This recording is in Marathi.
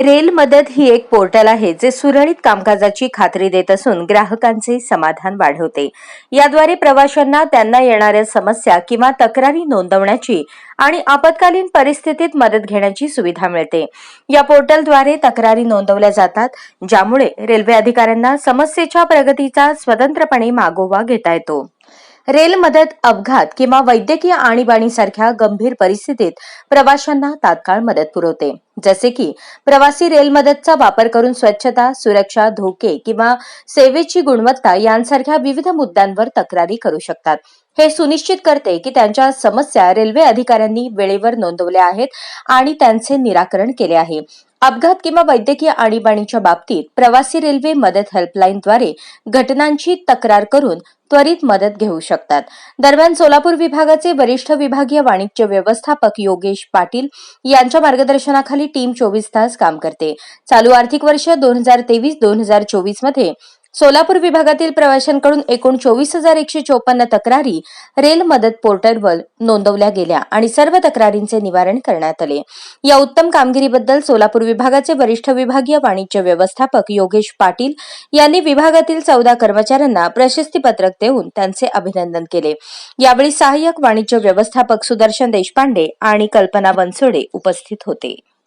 रेल मदत ही एक पोर्टल आहे जे सुरळीत कामकाजाची खात्री देत असून ग्राहकांचे समाधान वाढवते. याद्वारे प्रवाशांना त्यांना येणाऱ्या समस्या किंवा तक्रारी नोंदवण्याची आणि आपत्कालीन परिस्थितीत मदत घेण्याची सुविधा मिळते. या पोर्टलद्वारे तक्रारी नोंदवल्या जातात ज्यामुळे रेल्वे अधिकाऱ्यांना समस्येच्या प्रगतीचा स्वतंत्रपणे मागोवा घेता येतो. रेल मदत अपघात किंवा वैद्यकीय आणीबाणीसारख्या गंभीर परिस्थितीत प्रवाशांना तात्काळ मदत पुरवते. जसे की प्रवासी रेल मदतचा वापर करून स्वच्छता सुरक्षा धोके किंवा सेवेची गुणवत्ता यांसारख्या विविध मुद्द्यांवर तक्रारी करू शकतात. हे सुनिश्चित करते की त्यांच्या समस्या रेल्वे अधिकाऱ्यांनी वेळेवर नोंदवल्या आहेत आणि त्यांचे निराकरण केले आहे. अपघात किंवा वैद्यकीय आणीबाणीच्या बाबतीत प्रवासी रेल्वे मदत हेल्पलाईनद्वारे घटनांची तक्रार करून त्वरित मदत घेऊ शकतात. दरम्यान सोलापूर विभागाचे वरिष्ठ विभागीय वाणिज्य व्यवस्थापक योगेश पाटील यांच्या मार्गदर्शनाखाली टीम चोवीस तास काम करते. चालू आर्थिक वर्ष दोन हजार तेवीस दोन हजार चोवीसमध्ये सोलापूर विभागातील प्रवाशांकडून एकूण चोवीस हजार एकशे चोपन्न तक्रारी रेल मदत पोर्टलवर नोंदवल्या गेल्या आणि सर्व तक्रारींचे निवारण करण्यात आले. या उत्तम कामगिरीबद्दल सोलापूर विभागाचे वरिष्ठ विभागीय वाणिज्य व्यवस्थापक योगेश पाटील यांनी विभागातील चौदा कर्मचाऱ्यांना प्रशस्तीपत्रक देऊन त्यांचे अभिनंदन केले. यावेळी सहाय्यक वाणिज्य व्यवस्थापक सुदर्शन देशपांडे आणि कल्पना बनसोडे उपस्थित होते.